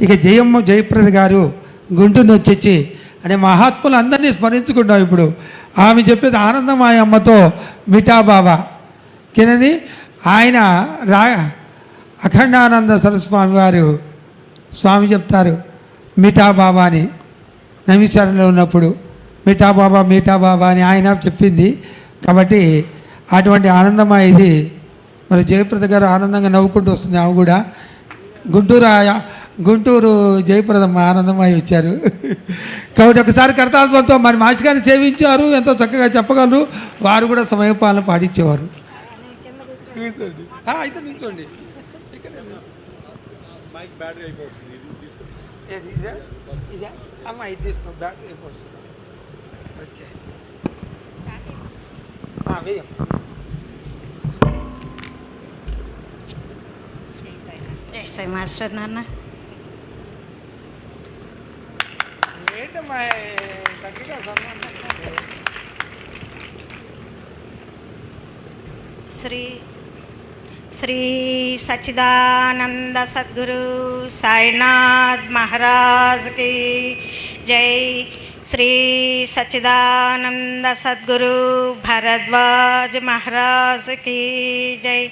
ఇక జయమ్మ జయప్రద గారు గుంటూరు వచ్చి అనే మహాత్ములు అందరినీ స్మరించుకుంటాం ఇప్పుడు. ఆమె చెప్పేది ఆనందమాయ అమ్మతో మిఠాబాబా కినది ఆయన రా అఖండానంద సరస్వామి వారు స్వామి చెప్తారు మిఠాబాబా అని. నమీశ్వరంలో ఉన్నప్పుడు మిఠాబాబా మిఠాబాబా అని ఆయన చెప్పింది. కాబట్టి అటువంటి ఆనందమా ఇది? మరి జయప్రద గారు ఆనందంగా నవ్వుకుంటూ వస్తుంది ఆమె కూడా. గుంటూరు గుంటూరు జయప్రదమ్మ ఆనందమై వచ్చారు. కాబట్టి ఒకసారి కర్తాలతో మరి మాసి గారిని సేవించారు ఎంతో చక్కగా చెప్పగలరు. వారు కూడా సమయపాలన పాటించేవారు. అయితే నిల్చోండి. ఇక్కడే ఏది ఇదే ఇదే అమ్మ ఇది తీసుకో బ్యాటరీ అయిపోతుంది ఓకే ఆ, వేయమ్మా జై మాస్టర్ నాన్న ఏంటమ్మా చక్కగా సన్మానిస్తున్నారు. శ్రీ శ్రీ సచ్చిదానంద సద్గురు సాయినాథ్ మహారాజ్కి జై శ్రీ సచ్చిదానంద సద్గురు భరద్వాజ్ మహారాజ్కి జై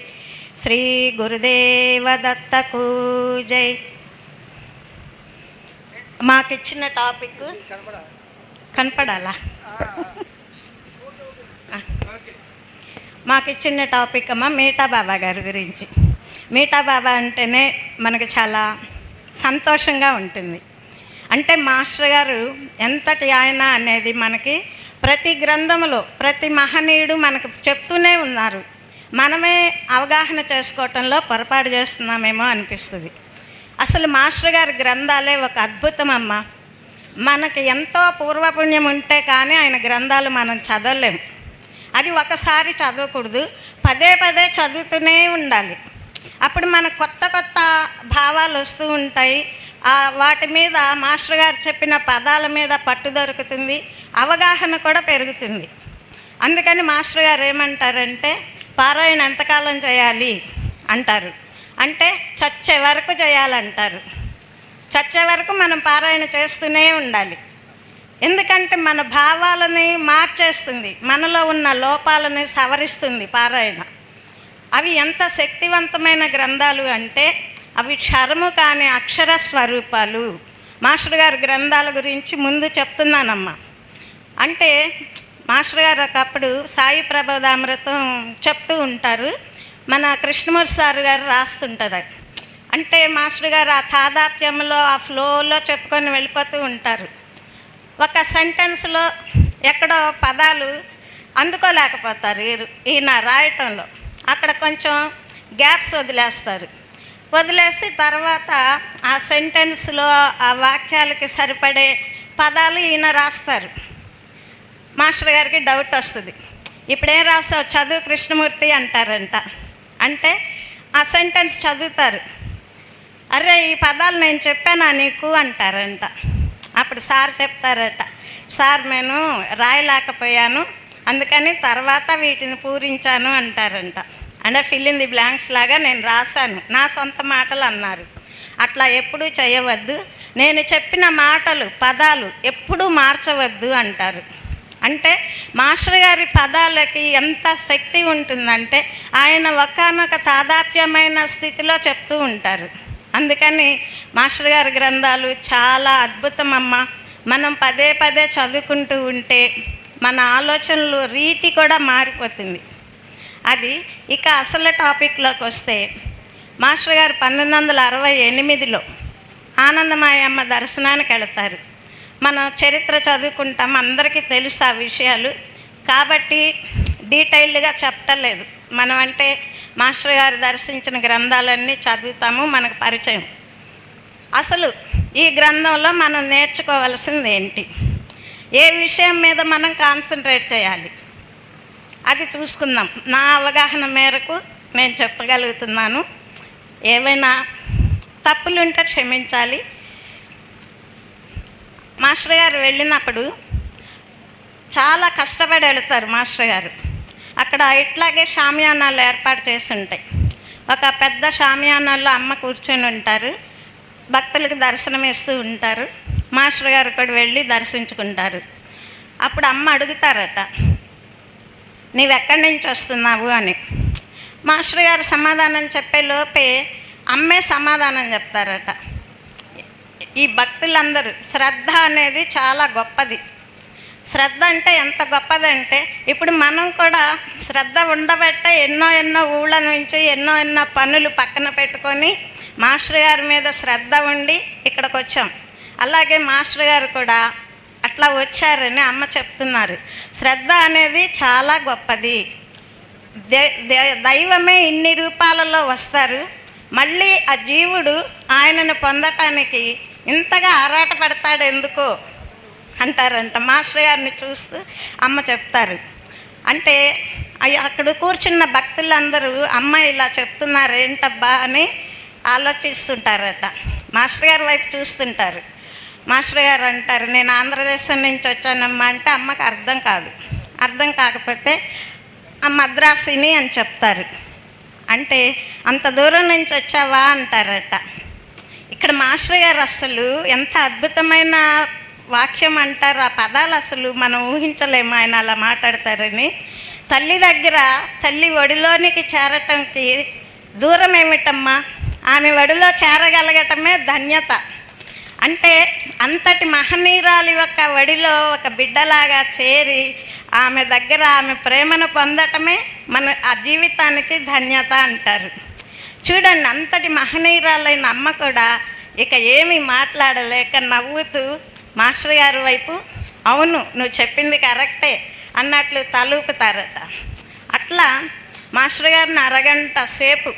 శ్రీ గురుదేవ దత్తకు జై మాకు ఇచ్చిన టాపిక్ కనపడాలా? మాకు ఇచ్చిన టాపిక్ అమ్మ మీఠా బాబా గారి గురించి. మీఠా బాబా అంటేనే మనకు చాలా సంతోషంగా ఉంటుంది. అంటే మాస్టర్ గారు ఎంతటి ఆయన అనేది మనకి ప్రతి గ్రంథములో ప్రతి మహనీయుడు మనకు చెప్తూనే ఉన్నారు. మనమే అవగాహన చేసుకోవటంలో పొరపాటు చేస్తున్నామేమో అనిపిస్తుంది. అసలు మాస్టర్ గారి గ్రంథాలే ఒక అద్భుతం అమ్మ. మనకి ఎంతో పూర్వపుణ్యం ఉంటే కానీ ఆయన గ్రంథాలు మనం చదవలేము. అది ఒకసారి చదవకూడదు. పదే పదే చదువుతూనే ఉండాలి. అప్పుడు మనకు కొత్త కొత్త భావాలు వస్తూ ఉంటాయి. వాటి మీద మాస్టర్ గారు చెప్పిన పదాల మీద పట్టు దొరుకుతుంది. అవగాహన కూడా పెరుగుతుంది. అందుకని మాస్టర్ గారు ఏమంటారంటే పారాయణ ఎంతకాలం చేయాలి? అంటారు. అంటే చచ్చే వరకు చేయాలంటారు. చచ్చే వరకు మనం పారాయణ చేస్తూనే ఉండాలి. ఎందుకంటే మన భావాలని మార్చేస్తుంది. మనలో ఉన్న లోపాలని సవరిస్తుంది పారాయణ. అవి ఎంత శక్తివంతమైన గ్రంథాలు అంటే అవి క్షరము కాని అక్షర స్వరూపాలు. మాస్టర్ గారి గ్రంథాల గురించి ముందు చెప్తున్నానమ్మా. అంటే మాస్టర్ గారు ఒకప్పుడు సాయి ప్రబోధామృతం చెప్తూ ఉంటారు. మన కృష్ణమూర్తి సార్ గారు రాస్తుంటారు. అంటే మాస్టర్ గారు ఆ తాదాప్యంలో ఆ ఫ్లోలో చెప్పుకొని వెళ్ళిపోతూ ఉంటారు. ఒక సెంటెన్స్లో ఎక్కడో పదాలు అందుకోలేకపోతారు ఈరు- ఈయన రాయటంలో. అక్కడ కొంచెం గ్యాప్స్ వదిలేస్తారు. వదిలేసి తర్వాత ఆ సెంటెన్స్లో ఆ వాక్యాలకి సరిపడే పదాలు ఈయన రాస్తారు. మాస్టర్ గారికి డౌట్ వస్తుంది. ఇప్పుడేం రాసావు? చదువు కృష్ణమూర్తి అంటారంట. అంటే ఆ సెంటెన్స్ చదువుతారు. అరే ఈ పదాలు నేను చెప్పానా నీకు? అంటారంట. అప్పుడు సార్ చెప్తారట. సార్ నేను రాయలేకపోయాను. అందుకని తర్వాత వీటిని పూరించాను అంటారంట. అంటే ఫిల్ ఇన్ ది బ్లాంక్స్ లాగా నేను రాశాను. నా సొంత మాటలు అన్నారు. అట్లా ఎప్పుడూ చేయవద్దు. నేను చెప్పిన మాటలు పదాలు ఎప్పుడూ మార్చవద్దు అంటారు. అంటే మాస్టర్ గారి పదాలకి ఎంత శక్తి ఉంటుందంటే ఆయన ఒకానొక తాదాప్యమైన స్థితిలో చెప్తూ ఉంటారు. అందుకని మాస్టర్ గారి గ్రంథాలు చాలా అద్భుతమమ్మ. మనం పదే పదే చదువుకుంటూ ఉంటే మన ఆలోచనలు రీతి కూడా మారిపోతుంది. అది ఇక అసలు టాపిక్లోకి వస్తే మాస్టర్ గారు పంతొమ్మిది వందల అరవై ఎనిమిదిలో ఆనందమాయమ్మ దర్శనానికి వెళతారు. మన చరిత్ర చదువుకుంటాం అందరికీ తెలుసు ఆ విషయాలు. కాబట్టి డీటెయిల్డ్గా చెప్పలేదు. మనం అంటే మాస్టర్ గారు దర్శించిన గ్రంథాలన్నీ చదువుతాము మనకు పరిచయం. అసలు ఈ గ్రంథంలో మనం నేర్చుకోవాల్సింది ఏంటి? ఏ విషయం మీద మనం కాన్సన్ట్రేట్ చేయాలి? అది చూసుకుందాం. నా అవగాహన మేరకు నేను చెప్పగలుగుతున్నాను. ఏవైనా తప్పులుంటే క్షమించాలి. మాస్టర్ గారు వెళ్ళినప్పుడు చాలా కష్టపడి వెళతారు మాస్టర్ గారు. అక్కడ ఇట్లాగే షామియానాలు ఏర్పాటు చేసి ఉంటాయి. ఒక పెద్ద షామియానాల్లో అమ్మ కూర్చొని ఉంటారు. భక్తులకు దర్శనం ఇస్తూ ఉంటారు. మాస్టర్ గారు కూడా వెళ్ళి దర్శించుకుంటారు. అప్పుడు అమ్మ అడుగుతారట నీవెక్కడి నుంచి వస్తున్నావు? అని. మాస్టర్ గారు సమాధానం చెప్పే లోపే అమ్మే సమాధానం చెప్తారట. ఈ భక్తులందరూ శ్రద్ధ అనేది చాలా గొప్పది. శ్రద్ధ అంటే ఎంత గొప్పదంటే ఇప్పుడు మనం కూడా శ్రద్ధ ఉండబట్టే ఎన్నో ఎన్నో ఊళ్ళ నుంచి ఎన్నో ఎన్నో పనులు పక్కన పెట్టుకొని మాస్టర్ గారి మీద శ్రద్ధ ఉండి ఇక్కడికి వచ్చాం అలాగే మాస్టర్ గారు కూడా అట్లా వచ్చారని అమ్మ చెప్తున్నారు. శ్రద్ధ అనేది చాలా గొప్పది. దే- దైవమే ఇన్ని రూపాలలో వస్తారు. మళ్ళీ ఆ జీవుడు ఆయనను పొందటానికి ఇంతగా ఆరాట పడతాడు ఎందుకో? అంటారంట. మాస్టర్ గారిని చూస్తూ అమ్మ చెప్తారు. అంటే అక్కడ కూర్చున్న భక్తులందరూ అమ్మ ఇలా చెప్తున్నారు ఏంటబ్బా అని ఆలోచిస్తుంటారట. మాస్టర్ గారి వైపు చూస్తుంటారు. మాస్టర్ గారు అంటారు నేను ఆంధ్రదేశం నుంచి వచ్చానమ్మా అంటే అమ్మకి అర్థం కాదు. అర్థం కాకపోతే ఆ మద్రాసిని అని చెప్తారు. అంటే అంత దూరం నుంచి వచ్చావా? అంటారట. ఇక్కడ మాస్టర్ గారు అసలు ఎంత అద్భుతమైన వాక్యం అంటారు ఆ పదాలు అసలు మనం ఊహించలేము ఆయన అలా మాట్లాడతారని. తల్లి దగ్గర తల్లి ఒడిలోనికి చేరటంకి దూరం ఏమిటమ్మా? ఆమె ఒడిలో చేరగలగటమే ధన్యత. అంటే అంతటి మహనీయురాలి యొక్క వడిలో ఒక బిడ్డలాగా చేరి ఆమె దగ్గర ఆమె ప్రేమను పొందటమే మన ఆ జీవితానికి ధన్యత అంటారు. చూడండి అంతటి మహనీయురాలైన అమ్మ కూడా ఇక ఏమీ మాట్లాడలేక నవ్వుతూ మాస్టర్ గారి వైపు అవును నువ్వు చెప్పింది కరెక్టే అన్నట్లు తలూపుతారట. అట్లా మాస్టర్ గారిని అరగంట సేపు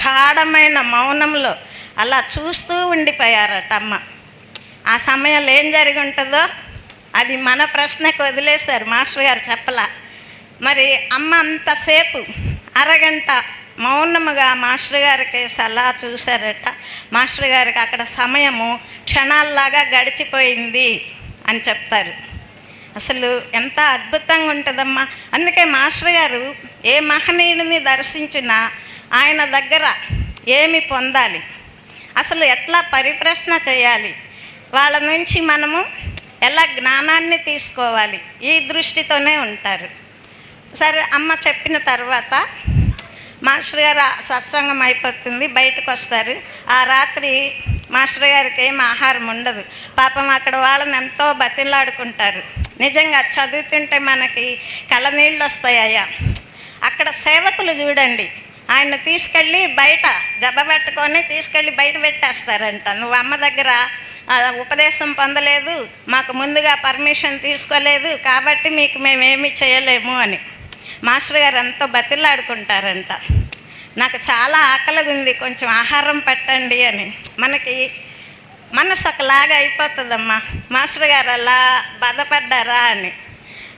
గాఢమైన మౌనంలో అలా చూస్తూ ఉండిపోయారట అమ్మ. ఆ సమయంలో ఏం జరిగి ఉంటుందో అది మన ప్రశ్నకు వదిలేశారు మాస్టర్ గారు చెప్పలా. మరి అమ్మ అంతసేపు అరగంట మౌనముగా మాస్టర్ గారికి సలహా చూశారట. మాస్టర్ గారికి అక్కడ సమయము క్షణాల్లాగా గడిచిపోయింది అని చెప్తారు. అసలు ఎంత అద్భుతంగా ఉంటుందమ్మా. అందుకే మాస్టర్ గారు ఏ మహనీయుడిని దర్శించినా ఆయన దగ్గర ఏమి పొందాలి? అసలు ఎట్లా పరిప్రశ్న చేయాలి? వాళ్ళ నుంచి మనము ఎలా జ్ఞానాన్ని తీసుకోవాలి? ఈ దృష్టితోనే ఉంటారు. సరే అమ్మ చెప్పిన తర్వాత మాస్టర్ గారు సత్సంగం అయిపోతుంది బయటకు వస్తారు. ఆ రాత్రి మాస్టర్ గారికి ఏం ఆహారం ఉండదు. పాపం అక్కడ వాళ్ళని ఎంతో బతిలాడుకుంటారు. నిజంగా చదువుతుంటే మనకి కళ్ళనీళ్ళు వస్తాయయ్యా అక్కడ సేవకులు చూడండి. ఆయన తీసుకెళ్ళి బయట జబ్బ పెట్టుకొని తీసుకెళ్ళి బయట పెట్టేస్తారంట. నువ్వు అమ్మ దగ్గర ఉపదేశం పొందలేదు మాకు ముందుగా పర్మిషన్ తీసుకోలేదు కాబట్టి మీకు మేమేమి చేయలేము అని. మాస్టర్ గారు ఎంతో బతిలాడుకుంటారంట. నాకు చాలా ఆకలిగా ఉంది కొంచెం ఆహారం పెట్టండి అని. మనకి మనసు ఒకలాగా అయిపోతుందమ్మా. మాస్టర్ గారు అలా బాధపడ్డారా అని.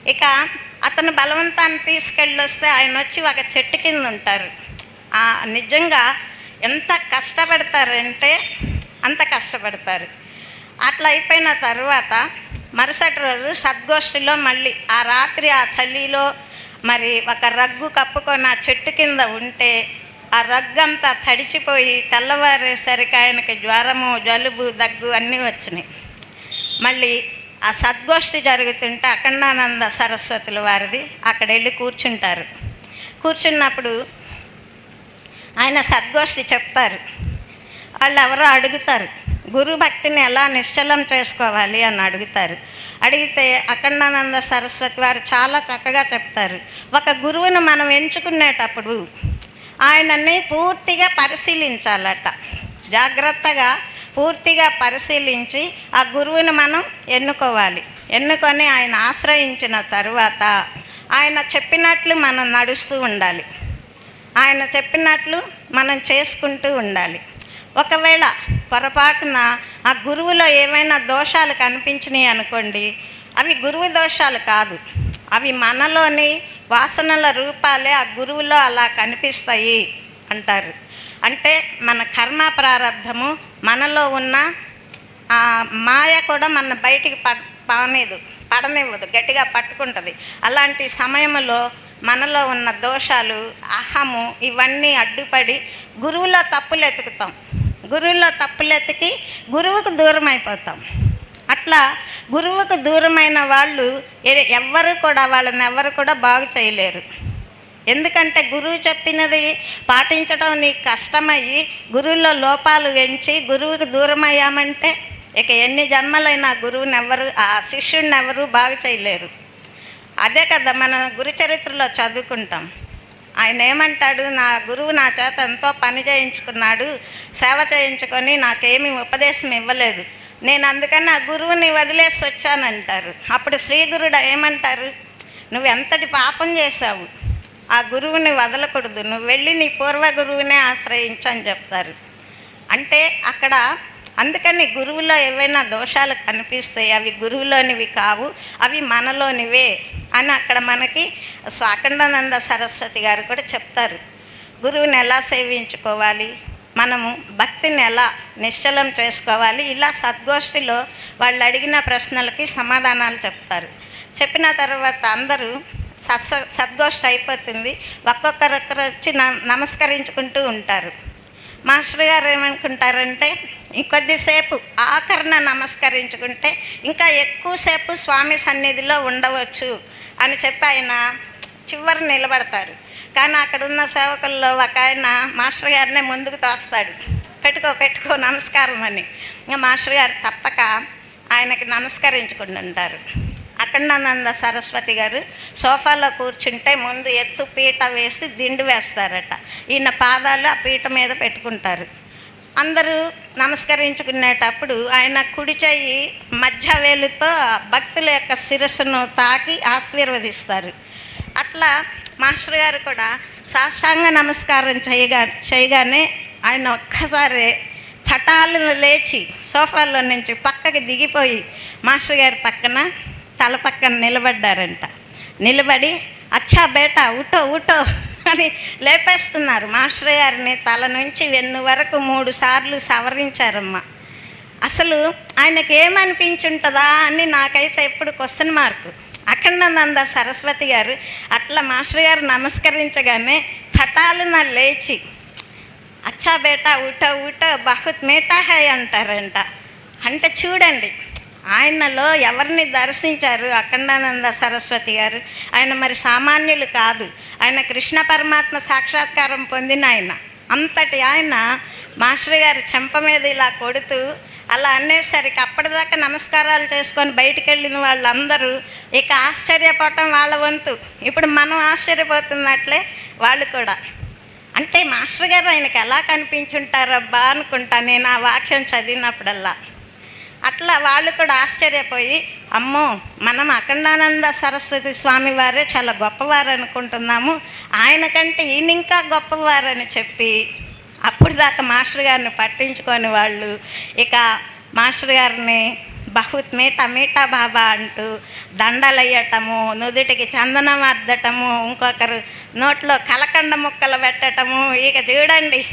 ఇక అతను బలవంతాన్ని తీసుకెళ్ళి వస్తే ఆయన వచ్చి ఒక చెట్టు కింద ఉంటారు. నిజంగా ఎంత కష్టపడతారంటే అంత కష్టపడతారు. అట్లా అయిపోయిన తర్వాత మరుసటి రోజు సద్గోష్ఠిలో మళ్ళీ ఆ రాత్రి ఆ చలిలో మరి ఒక రగ్గు కప్పుకొని ఆ చెట్టు కింద ఉంటే ఆ రగ్గంతా తడిచిపోయి తెల్లవారేసరికి ఆయనకి జ్వరము జలుబు దగ్గు అన్నీ వచ్చినాయి. మళ్ళీ ఆ సద్గోష్ఠి జరుగుతుంటే అఖండానంద సరస్వతుల వారిది అక్కడ వెళ్ళి కూర్చుంటారు. కూర్చున్నప్పుడు ఆయన సద్గోష్ఠి చెప్తారు. వాళ్ళు ఎవరో అడుగుతారు. గురుభక్తిని ఎలా నిశ్చలం చేసుకోవాలి అని అడుగుతారు. అడిగితే అఖండానంద సరస్వతి వారు చాలా చక్కగా చెప్తారు. ఒక గురువును మనం ఎంచుకునేటప్పుడు ఆయనని పూర్తిగా పరిశీలించాలట. జాగ్రత్తగా పూర్తిగా పరిశీలించి ఆ గురువుని మనం ఎన్నుకోవాలి. ఎన్నుకొని ఆయన ఆశ్రయించిన తర్వాత ఆయన చెప్పినట్లు మనం నడుస్తూ ఉండాలి. ఆయన చెప్పినట్లు మనం చేసుకుంటూ ఉండాలి. ఒకవేళ పొరపాటున ఆ గురువులో ఏమైనా దోషాలు కనిపించినాయి అనుకోండి అవి గురువు దోషాలు కాదు. అవి మనలోని వాసనల రూపాలే ఆ గురువులో అలా కనిపిస్తాయి అంటారు. అంటే మన కర్మ ప్రారంధము మనలో ఉన్న ఆ మాయ కూడా మన బయటికి పడనేదు పానేదు పడనివ్వదు గట్టిగా పట్టుకుంటుంది. అలాంటి సమయంలో మనలో ఉన్న దోషాలు అహము ఇవన్నీ అడ్డుపడి గురువులో తప్పులు ఎతుకుతాం. గురువులో తప్పులెతికి గురువుకు దూరం అయిపోతాం అట్లా గురువుకు దూరమైన వాళ్ళు ఎవ్వరు కూడా వాళ్ళని ఎవ్వరు కూడా బాగు చేయలేరు. ఎందుకంటే గురువు చెప్పినది పాటించడం నీకు కష్టమయ్యి గురువులో లోపాలు పెంచి గురువుకు దూరం అయ్యామంటే ఇక ఎన్ని జన్మలైనా గురువుని ఎవరు ఆ శిష్యుడిని ఎవరు బాగు చేయలేరు. అదే కదా మన గురుచరిత్రలో చదువుకుంటాం. ఆయన ఏమంటాడు నా గురువు నా చేత ఎంతో పని చేయించుకున్నాడు సేవ చేయించుకొని నాకేమీ ఉపదేశం ఇవ్వలేదు. నేను అందుకని ఆ గురువుని వదిలేసి వచ్చానంటారు. అప్పుడు శ్రీ గురుడు ఏమంటారు నువ్వు ఎంతటి పాపం చేశావు ఆ గురువుని వదలకూడదు. నువ్వు వెళ్ళి నీ పూర్వ గురువునే ఆశ్రయించు అని చెప్తారు. అంటే అక్కడ అందుకని గురువులో ఏవైనా దోషాలు కనిపిస్తాయి అవి గురువులోనివి కావు అవి మనలోనివే అని అక్కడ మనకి స్వాఖండానంద సరస్వతి గారు కూడా చెప్తారు. గురువుని ఎలా సేవించుకోవాలి? మనము భక్తిని ఎలా నిశ్చలం చేసుకోవాలి? ఇలా సద్గోష్ఠిలో వాళ్ళు అడిగిన ప్రశ్నలకి సమాధానాలు చెప్తారు. చెప్పిన తర్వాత అందరూ సత్స సద్గోష్ఠి అయిపోతుంది. ఒక్కొక్కరొక్కరు వచ్చి నమస్కరించుకుంటూ ఉంటారు. మాస్టర్ గారు ఏమనుకుంటారంటే ఇంకొద్దిసేపు ఆఖరణ నమస్కరించుకుంటే ఇంకా ఎక్కువసేపు స్వామి సన్నిధిలో ఉండవచ్చు అని చెప్పి ఆయన చివరి నిలబడతారు. కానీ అక్కడ ఉన్న సేవకుల్లో ఒక ఆయన మాస్టర్ గారినే ముందుకు తోస్తాడు. పెట్టుకో పెట్టుకో నమస్కారం అని. ఇంకా మాస్టర్ గారు తప్పక ఆయనకి నమస్కరించుకుంటుంటారు. అఖండానంద సరస్వతి గారు సోఫాలో కూర్చుంటే ముందు ఎత్తు పీట వేసి దిండు వేస్తారట. ఈయన పాదాలు ఆ పీట మీద పెట్టుకుంటారు. అందరూ నమస్కరించుకునేటప్పుడు ఆయన కుడి చెయ్యి మధ్య వేలుతో భక్తుల యొక్క శిరస్సును తాకి ఆశీర్వదిస్తారు. అట్లా మాస్టర్ గారు కూడా సాష్టాంగ నమస్కారం చేయగా చేయగానే ఆయన ఒక్కసారి తటాలను లేచి సోఫాలో నుంచి పక్కకి దిగిపోయి మాస్టర్ గారి పక్కన తల పక్కన నిలబడ్డారంట. నిలబడి అచ్చా బేటా ఉటో ఉటో అని లేపేస్తున్నారు. మాస్టర్ గారిని తల నుంచి వెన్ను వరకు మూడు సార్లు సవరించారమ్మా. అసలు ఆయనకి ఏమనిపించుంటుందా అని నాకైతే ఎప్పుడు క్వశ్చన్ మార్కు అఖండానంద సరస్వతి గారు అట్లా మాస్టర్ గారు నమస్కరించగానే తటాలున లేచి అచ్చా బేటా ఊట ఊట బహుత్ మేటా హై అంటారంట. అంటే చూడండి ఆయనలో ఎవరిని దర్శించారు అఖండానంద సరస్వతి గారు? ఆయన మరి సామాన్యులు కాదు. ఆయన కృష్ణ పరమాత్మ సాక్షాత్కారం పొందిన ఆయన. అంతటి ఆయన మాస్టర్ గారు చెంప మీద ఇలా కొడుతూ అలా అనేసరికి అప్పటిదాకా నమస్కారాలు చేసుకొని బయటికి వెళ్ళిన వాళ్ళందరూ ఇక ఆశ్చర్యపోవటం వాళ్ళ వంతు. ఇప్పుడు మనం ఆశ్చర్యపోతున్నట్లే వాళ్ళు కూడా. అంటే మాస్టర్ గారు ఆయనకి ఎలా కనిపించుంటారబ్బా అనుకుంటా నేను ఆ వాక్యం చదివినప్పుడల్లా. అట్లా వాళ్ళు కూడా ఆశ్చర్యపోయి అమ్మో మనం అఖండానంద సరస్వతి స్వామి వారే చాలా గొప్పవారు అనుకుంటున్నాము. ఆయన కంటే ఈయన ఇంకా గొప్పవారని చెప్పి అప్పుడు దాకా మాస్టర్ గారిని పట్టించుకొని వాళ్ళు ఇక మాస్టర్ గారిని బహుత్ మీటా మీఠా బాబా అంటూ దండలు వేయటము నుదుటికి చందనం అద్దటము ఇంకొకరు నోట్లో కలకండ ముక్కలు పెట్టటము ఇక చూడండి.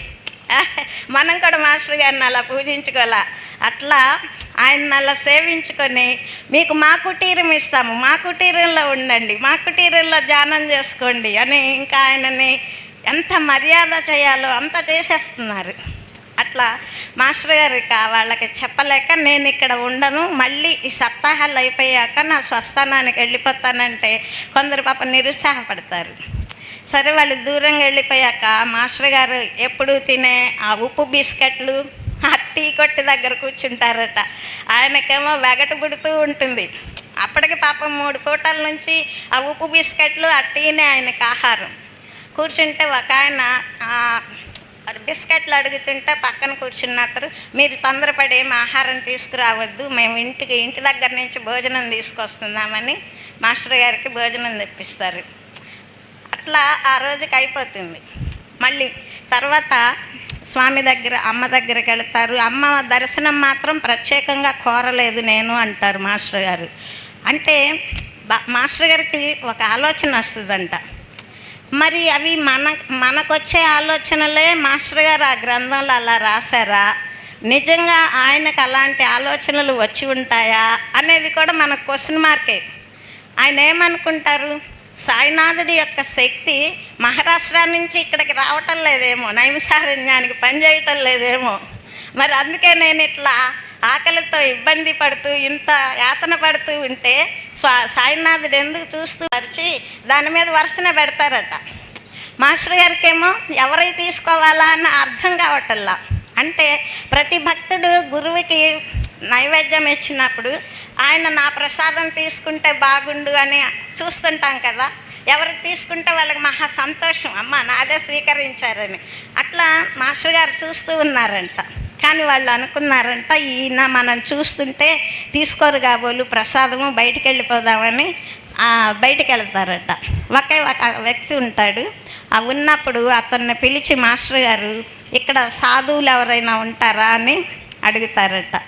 మనం కూడా మాస్టర్ గారిని అలా పూజించుకోవాలా? అట్లా ఆయన అలా సేవించుకొని మీకు మా కుటీరం ఇస్తాము మా కుటీరంలో ఉండండి మా కుటీరంలో ధ్యానం చేసుకోండి అని ఇంకా ఆయనని ఎంత మర్యాద చేయాలో అంత చేసేస్తున్నారు. అట్లా మాస్టర్ గారు ఇక వాళ్ళకి చెప్పలేక నేను ఇక్కడ ఉండను మళ్ళీ ఈ సప్తాహాలు అయిపోయాక నా స్వస్థానానికి వెళ్ళిపోతానంటే కొందరు పాప నిరుత్సాహపడతారు. సరే వాళ్ళు దూరంగా వెళ్ళిపోయాక మాస్టర్ గారు ఎప్పుడు తినే ఆ ఉప్పు బిస్కెట్లు ఆ టీ కొట్టు దగ్గర కూర్చుంటారట. ఆయనకేమో వెగట పుడుతూ ఉంటుంది. అప్పటికి పాపం మూడు పూటల నుంచి ఆ ఉప్పు బిస్కెట్లు ఆ టీనే ఆయనకి ఆహారం. కూర్చుంటే ఒక ఆయన బిస్కెట్లు అడుగుతుంటే పక్కన కూర్చున్న అతను మీరు తొందరపడి ఏం ఆహారం తీసుకురావద్దు మేము ఇంటికి ఇంటి దగ్గర నుంచి భోజనం తీసుకొస్తున్నామని మాస్టర్ గారికి భోజనం తెప్పిస్తారు. అట్లా ఆ రోజుకి అయిపోతుంది. మళ్ళీ తర్వాత స్వామి దగ్గర అమ్మ దగ్గరికి వెళ్తారు. అమ్మ దర్శనం మాత్రం ప్రత్యేకంగా కోరలేదు నేను అంటారు మాస్టర్ గారు. అంటే బా- మాస్టర్ గారికి ఒక ఆలోచన వస్తుందంట. మరి అవి మన మనకొచ్చే ఆలోచనలే మాస్టర్ గారు ఆ గ్రంథంలో అలా రాశారా? నిజంగా ఆయనకు అలాంటి ఆలోచనలు వచ్చి ఉంటాయా? అనేది కూడా మనకు క్వశ్చన్ మార్కే ఆయన ఏమనుకుంటారు? సాయినాథుడి యొక్క శక్తి మహారాష్ట్ర నుంచి ఇక్కడికి రావటం లేదేమో నైమిసారణ్యానికి పనిచేయటం లేదేమో. మరి అందుకే నేను ఇట్లా ఆకలితో ఇబ్బంది పడుతూ ఇంత యాతన పడుతూ ఉంటే స్వా సాయినాథుడు ఎందుకు చూస్తూ పరిచి దాని మీద వరుసన పెడతారట. మాస్టర్ గారికేమో ఎవరై తీసుకోవాలా అని అర్థం కావటంలా. అంటే ప్రతి భక్తుడు గురువుకి నైవేద్యం ఇచ్చినప్పుడు ఆయన నా ప్రసాదం తీసుకుంటే బాగుండు అని చూస్తుంటాం కదా. ఎవరు తీసుకుంటే వాళ్ళకి మహా సంతోషం. అమ్మ నాదే స్వీకరించారని. అట్లా మాస్టర్ గారు చూస్తూ ఉన్నారంట. కానీ వాళ్ళు అనుకున్నారంట ఈయన మనం చూస్తుంటే తీసుకోరు కాబోలు ప్రసాదము బయటికి వెళ్ళిపోదామని బయటికి వెళ్తారట. ఒకే ఒక వ్యక్తి ఉంటాడు. ఆ ఉన్నప్పుడు అతన్ని పిలిచి మాస్టర్ గారు ఇక్కడ సాధువులు ఎవరైనా ఉంటారా? అని అడుగుతారట.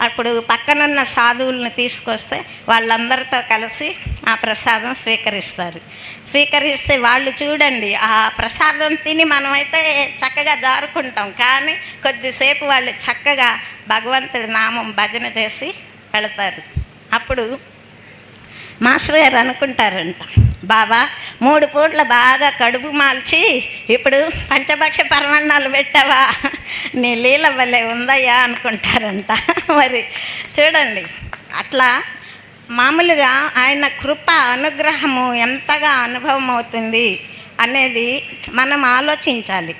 అప్పుడు పక్కనున్న సాధువులను తీసుకొస్తే వాళ్ళందరితో కలిసి ఆ ప్రసాదం స్వీకరిస్తారు. స్వీకరిస్తే వాళ్ళు చూడండి ఆ ప్రసాదం తిని మనమైతే చక్కగా జారుకుంటాం. కానీ కొద్దిసేపు వాళ్ళు చక్కగా భగవంతుడి నామం భజన చేసి వెళతారు. అప్పుడు మాస్టర్ గారు అనుకుంటారంట బాబా మూడు పూట్ల బాగా కడుపు మాల్చి ఇప్పుడు పంచభక్ష పరమాన్నాలు పెట్టావా? నీ లీల వల్లే ఉందయ్యా అనుకుంటారంట. మరి చూడండి అట్లా మామూలుగా ఆయన కృప అనుగ్రహము ఎంతగా అనుభవం అవుతుంది అనేది మనం ఆలోచించాలి.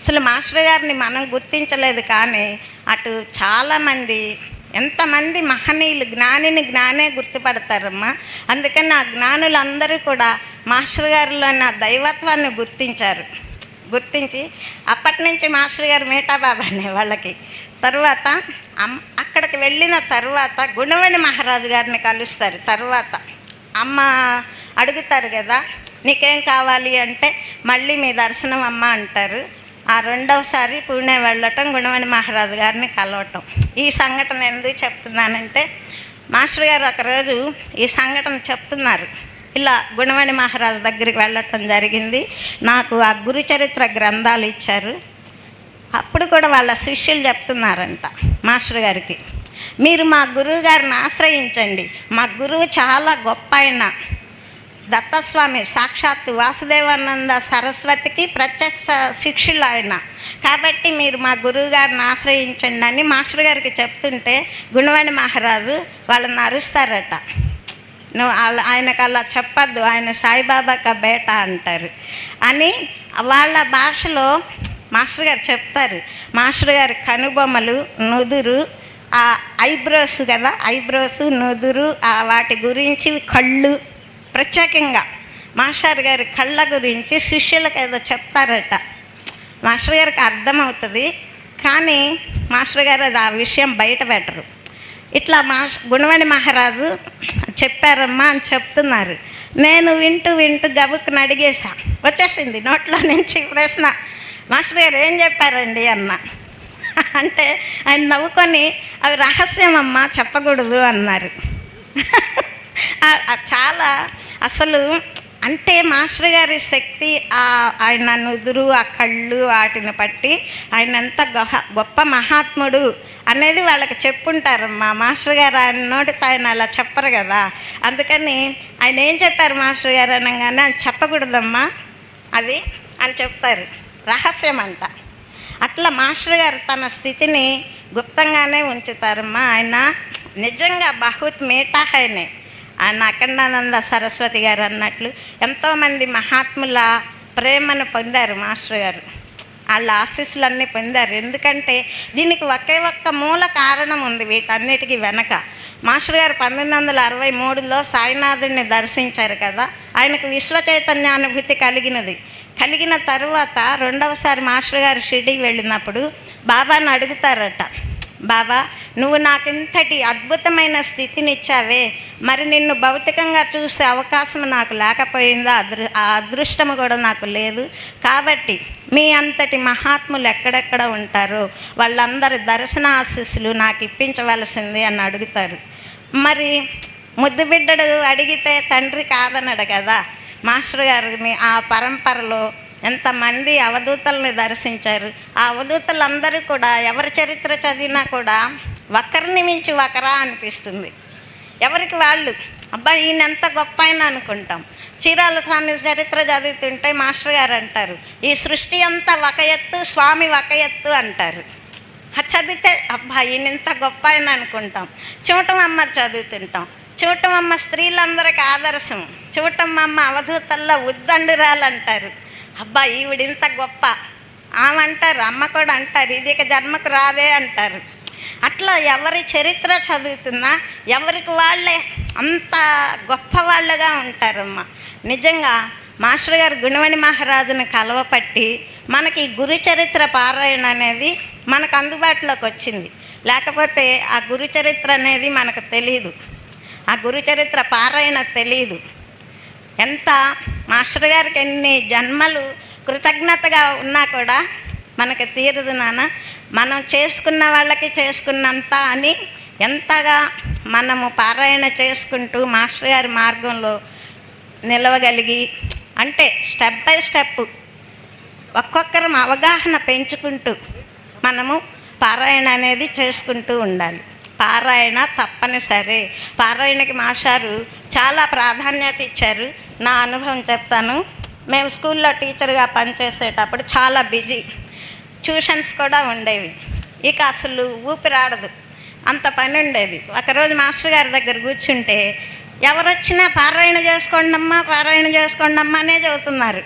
అసలు మాస్టర్ గారిని మనం గుర్తించలేదు కానీ అటు చాలామంది ఎంతమంది మహనీయులు జ్ఞానిని జ్ఞానే గుర్తుపడతారమ్మా. అందుకని ఆ జ్ఞానులందరూ కూడా మాస్టర్ గారిలో నా దైవత్వాన్ని గుర్తించారు. గుర్తించి అప్పటి నుంచి మాస్టర్ గారు మేటాబాబా అనే వాళ్ళకి. తర్వాత అమ్ అక్కడికి వెళ్ళిన తర్వాత గుణవణి మహారాజు గారిని కలుస్తారు తర్వాత. అమ్మ అడుగుతారు కదా నీకేం కావాలి అంటే మళ్ళీ మీ దర్శనం అమ్మ అంటారు. ఆ రెండవసారి పూణే వెళ్ళటం గుణమణి మహారాజు గారిని కలవటం. ఈ సంఘటన ఎందుకు చెప్తున్నానంటే మాస్టర్ గారు ఒకరోజు ఈ సంఘటన చెప్తున్నారు. ఇలా గుణమణి మహారాజు దగ్గరికి వెళ్ళటం జరిగింది. నాకు ఆ గురు చరిత్ర గ్రంథాలు ఇచ్చారు. అప్పుడు కూడా వాళ్ళ శిష్యులు చెప్తున్నారంట మాస్టర్ గారికి మీరు మా గురువు గారిని ఆశ్రయించండి. మా గురువు చాలా గొప్ప ఆయన. దత్తస్వామి సాక్షాత్ వాసుదేవానంద సరస్వతికి ప్రత్యక్ష శిక్షులు ఆయన. కాబట్టి మీరు మా గురువు గారిని ఆశ్రయించండి అని మాస్టర్ గారికి చెప్తుంటే గుణవాణి మహారాజు వాళ్ళని అరుస్తారట. నువ్వు వాళ్ళ ఆయనకు అలా చెప్పద్దు ఆయన సాయిబాబాక బేట అంటారు. అని వాళ్ళ భాషలో మాస్టర్ గారు చెప్తారు. మాస్టర్ గారి కనుబొమ్మలు నుదురు ఆ ఐబ్రోస్ కదా ఐబ్రోస్ నుదురు ఆ వాటి గురించి కళ్ళు ప్రత్యేకంగా మాస్టర్ గారి కళ్ళ గురించి శిష్యులకు ఏదో చెప్తారట. మాస్టర్ గారికి అర్థమవుతుంది కానీ మాస్టర్ గారు అది ఆ విషయం బయట పెట్టరు. ఇట్లా మా గుణవణి మహారాజు చెప్పారమ్మా అని చెప్తున్నారు. నేను వింటూ వింటూ గబుక్కుని అడిగేసా వచ్చేసింది నోట్లో నుంచి ప్రశ్న. మాస్టర్ గారు ఏం చెప్పారండి అన్న. అంటే ఆయన నవ్వుకొని అవి రహస్యం అమ్మా చెప్పకూడదు అన్నారు. చాలా. అసలు అంటే మాస్టర్ గారి శక్తి ఆ ఆయన నుదురు ఆ కళ్ళు వాటిని బట్టి ఆయన ఎంత గొహ గొప్ప మహాత్ముడు అనేది వాళ్ళకి చెప్పుంటారమ్మా. మాస్టర్ గారు ఆయన నోటితో ఆయన అలా చెప్పరు కదా. అందుకని ఆయన ఏం చెప్పారు మాస్టర్ గారు అనగానే అని చెప్పకూడదమ్మా అది అని చెప్తారు. రహస్యం అంట అట్లా మాస్టర్ గారు తన స్థితిని గుప్తంగానే ఉంచుతారమ్మా. ఆయన నిజంగా బహుత్ మేటాహైనే. ఆయన అఖండానంద సరస్వతి గారు అన్నట్లు ఎంతోమంది మహాత్ముల ప్రేమను పొందారు మాస్టర్ గారు. వాళ్ళ ఆశీస్సులన్నీ పొందారు. ఎందుకంటే దీనికి ఒకే ఒక్క మూల కారణం ఉంది వీటన్నిటికీ వెనక. మాస్టర్ గారు పంతొమ్మిది వందల అరవై మూడులో సాయినాథుడిని దర్శించారు కదా. ఆయనకు విశ్వ చైతన్యానుభూతి కలిగినది. కలిగిన తరువాత రెండవసారి మాస్టర్ గారు షిరిడీకి వెళ్ళినప్పుడు బాబాను అడుగుతారట. బాబా నువ్వు నాకు ఇంతటి అద్భుతమైన స్థితినిచ్చావే. మరి నిన్ను భౌతికంగా చూసే అవకాశం నాకు లేకపోయిందా? అదృ ఆ అదృష్టము కూడా నాకు లేదు. కాబట్టి మీ అంతటి మహాత్ములు ఎక్కడెక్కడ ఉంటారో వాళ్ళందరి దర్శన ఆశీస్సులు నాకు ఇప్పించవలసింది అని అడుగుతారు. మరి ముద్దు బిడ్డడు అడిగితే తండ్రి కాదన్నాడు కదా? మాస్టర్ గారు మీ ఆ పరంపరలో ఎంతమంది అవధూతల్ని దర్శించారు. ఆ అవధూతలందరూ కూడా ఎవరి చరిత్ర చదివినా కూడా ఒకరిని మించి ఒకరా అనిపిస్తుంది. ఎవరికి వాళ్ళు? అబ్బా ఈయన ఎంత గొప్ప ఆయన అనుకుంటాం. చీరాల స్వామి చరిత్ర చదువుతుంటే మాస్టర్ గారు అంటారు ఈ సృష్టి అంతా ఒక ఎత్తు స్వామి ఒక ఎత్తు అంటారు. ఆ చదివితే అబ్బా ఈయన ఇంత గొప్ప ఆయన అనుకుంటాం. చూటమమ్మ చదువుతుంటాం. చూటమమ్మ స్త్రీలందరికీ ఆదర్శం. చూటమమ్మ అవధూతల్లో ఉద్దండురాలంటారు. అబ్బా ఈవిడ ఇంత గొప్ప. ఆమె అంటారు అమ్మ కూడా అంటారు ఇది ఇక జన్మకు రాదే అంటారు. అట్లా ఎవరి చరిత్ర చదువుతున్నా ఎవరికి వాళ్ళే అంత గొప్ప వాళ్ళుగా ఉంటారమ్మ. నిజంగా మాస్టర్ గారు గుణవణి మహారాజుని కలవపట్టి మనకి గురు చరిత్ర పారాయణ అనేది మనకు అందుబాటులోకి వచ్చింది. లేకపోతే ఆ గురు చరిత్ర అనేది మనకు తెలియదు ఆ గురు చరిత్ర పారాయణ తెలియదు ఎంత? మాస్టర్ గారికి ఎన్ని జన్మలు? కృతజ్ఞతగా ఉన్నా కూడా మనకి తీరదు నాన్న. మనం చేసుకున్న వాళ్ళకి చేసుకున్నంత అని ఎంతగా మనము పారాయణ చేసుకుంటూ మాస్టర్ గారి మార్గంలో నిలవగలిగి అంటే స్టెప్ బై స్టెప్ ఒక్కొక్కరం అవగాహన పెంచుకుంటూ మనము పారాయణ అనేది చేసుకుంటూ ఉండాలి. పారాయణ తప్పనిసరి. పారాయణకి మాస్టారు చాలా ప్రాధాన్యత ఇచ్చారు. నా అనుభవం చెప్తాను. మేము స్కూల్లో టీచర్గా పనిచేసేటప్పుడు చాలా బిజీ. ట్యూషన్స్ కూడా ఉండేవి. ఇక అసలు ఊపిరాడదు. అంత పని ఉండేది. ఒకరోజు మాస్టర్ గారి దగ్గర కూర్చుంటే ఎవరొచ్చినా పారాయణ చేసుకోండమ్మా పారాయణ చేసుకోండమ్మా అనే చెబుతున్నారు.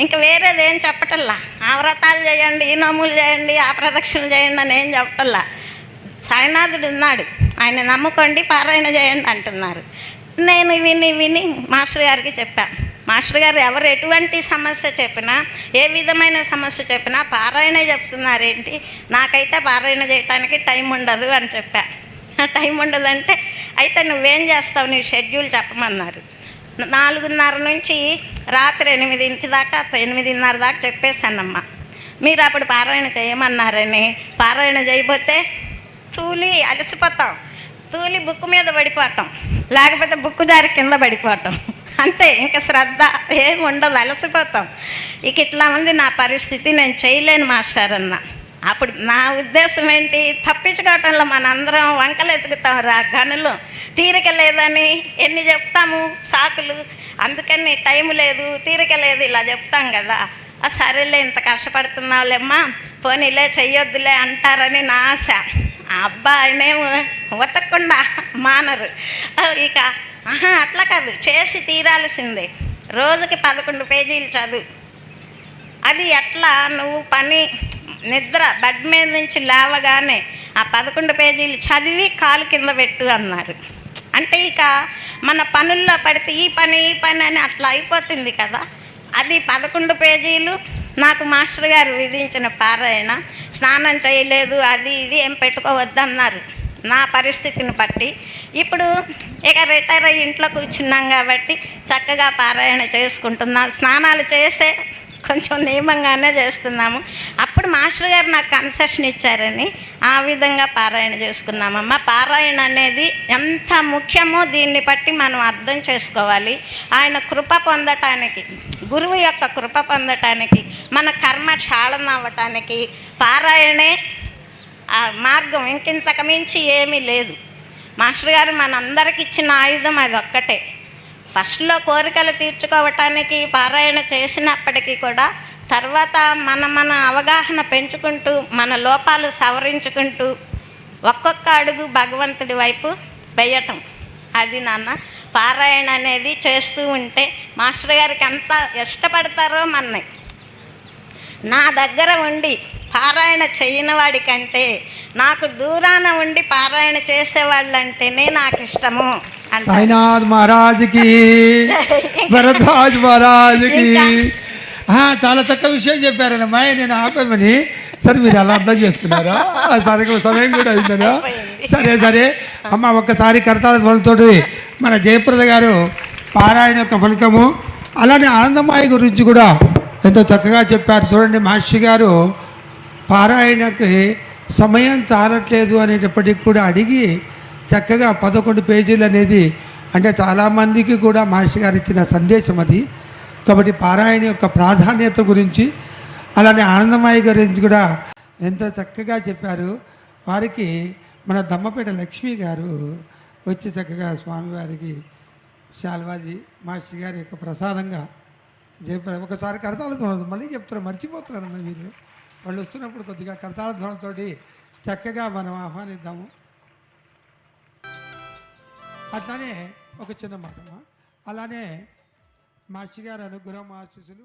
ఇంకా వేరేది ఏం చెప్పటల్లా. ఆ వ్రతాలు చేయండి ఈ నోములు చేయండి ఆ ప్రదక్షిణలు చేయండి అని ఏం చెప్పటల్లా. సాయినాథుడు ఉన్నాడు. ఆయన నమ్ముకోండి పారాయణ చేయండి అంటున్నారు. నేను విని విని మాస్టర్ గారికి చెప్పాను మాస్టర్ గారు ఎవరు ఎటువంటి సమస్య చెప్పినా ఏ విధమైన సమస్య చెప్పినా పారాయణ చెప్తున్నారేంటి? నాకైతే పారాయణ చేయటానికి టైం ఉండదు అని చెప్పా. టైం ఉండదంటే అయితే నువ్వేం చేస్తావు? నీ షెడ్యూల్ చెప్పమన్నారు. నాలుగున్నర నుంచి రాత్రి ఎనిమిదింటి దాకా ఎనిమిదిన్నర దాకా చెప్పేశానమ్మా. మీరు అప్పుడు పారాయణ చేయమన్నారని. పారాయణ చేయబోతే తూలి అలసిపోతాం. తూలి బుక్ మీద పడిపోవటం లేకపోతే బుక్ జారి కింద పడిపోవటం అంతే ఇంకా శ్రద్ధ ఏమి ఉండదు అలసిపోతాం. ఇక ఇట్లా ఉంది నా పరిస్థితి నేను చేయలేను మాస్టర్ అన్న. అప్పుడు నా ఉద్దేశం ఏంటి? తప్పించుకోవటంలో మనందరం వంకలు ఎతుకుతాం రా గనులు. తీరిక లేదని ఎన్ని చెప్తాము? సాకులు. అందుకని టైం లేదు తీరిక లేదు ఇలా చెప్తాం కదా. ఆ సరేలే ఇంత కష్టపడుతున్నావులేమ్మా. పోనీలే చెయ్యొద్దులే అంటారని నా ఆశ. ఆ అబ్బాయినేమో ఉతకకుండా మానరు. ఇక ఆహా అట్లా కాదు చేసి తీరాల్సిందే. రోజుకి పదకొండు పేజీలు చదువు. అది ఎట్లా? నువ్వు పని నిద్ర బెడ్ మీద నుంచి లేవగానే ఆ పదకొండు పేజీలు చదివి కాలు కింద పెట్టు అన్నారు. అంటే ఇక మన పనుల్లో పడితే ఈ పని ఈ పని అని అట్లా అయిపోతుంది కదా. అది పదకొండు పేజీలు. నాకు మాస్టర్ గారు విధించిన పారాయణ. స్నానం చేయలేదు అది ఇది ఏం పెట్టుకోవద్దన్నారు. నా పరిస్థితిని బట్టి. ఇప్పుడు ఇక రిటైర్ అయ్యి ఇంట్లో కూర్చున్నాం కాబట్టి చక్కగా పారాయణ చేసుకుంటున్నాం. స్నానాలు చేసే కొంచెం నియమంగానే చేస్తున్నాము. అప్పుడు మాస్టర్ గారు నాకు కన్సెషన్ ఇచ్చారని ఆ విధంగా పారాయణ చేసుకున్నామమ్మ. పారాయణ అనేది ఎంత ముఖ్యమో దీన్ని బట్టి మనం అర్థం చేసుకోవాలి. ఆయన కృప పొందటానికి గురువు యొక్క కృప పొందటానికి మన కర్మ క్షాళన అవ్వటానికి పారాయణే మార్గం. ఇంకింతకు మించి ఏమీ లేదు. మాస్టర్ గారు మనందరికి ఇచ్చిన ఆయుధం అది ఒక్కటే ఫస్ట్లో కోరికలు తీర్చుకోవటానికి పారాయణ చేసినప్పటికీ కూడా తర్వాత మన మన అవగాహన పెంచుకుంటూ మన లోపాలు సవరించుకుంటూ ఒక్కొక్క అడుగు భగవంతుడి వైపు వేయటం. అది నాన్న పారాయణ అనేది చేస్తూ ఉంటే మాస్టర్ గారికి ఎంత ఇష్టపడతారో మన నా దగ్గర ఉండి పారాయణ చేయని వాడికంటే నాకు దూరాన ఉండి పారాయణ చేసేవాళ్ళంటేనే నాకు ఇష్టము. సాయినాథ్ మహారాజ్కి భరద్వాజ్ మహారాజ్కి. చాలా చక్కగా విషయం చెప్పారన్నమ్మా. నేను ఆపామని. సరే మీరు అలా అర్థం చేసుకున్నారా? సరే సమయం కూడా అయిందనా. సరే సరే. అమ్మ ఒక్కసారి కరతాళ ధ్వనులతోటి మన జయప్రద గారు పారాయణ యొక్క ఫలితము అలానే ఆనందమాయి గురించి కూడా ఎంతో చక్కగా చెప్పారు. చూడండి మహర్షి గారు పారాయణకి సమయం చాలట్లేదు అనేటప్పటికి కూడా అడిగి చక్కగా పదకొండు పేజీలు అనేది అంటే చాలామందికి కూడా మహర్షి గారు ఇచ్చిన సందేశం అది. కాబట్టి పారాయణ యొక్క ప్రాధాన్యత గురించి అలానే ఆనందమాయి గురించి కూడా ఎంతో చక్కగా చెప్పారు. వారికి మన దమ్మపేట లక్ష్మి గారు వచ్చి చక్కగా స్వామివారికి శాల్వాది మాస్టర్ గారి యొక్క ప్రసాదంగా చెప్పారు. ఒకసారి కరతాల ధ్వనం మళ్ళీ చెప్తున్నారు మర్చిపోతున్నారు మీరు. వాళ్ళు వస్తున్నప్పుడు కొద్దిగా కరతాల ధ్వనంతోటి చక్కగా మనం ఆహ్వానిద్దాము. అట్లానే ఒక చిన్న మాట అలానే మాస్టర్ గారు అనుగ్రహం ఆశీస్సులు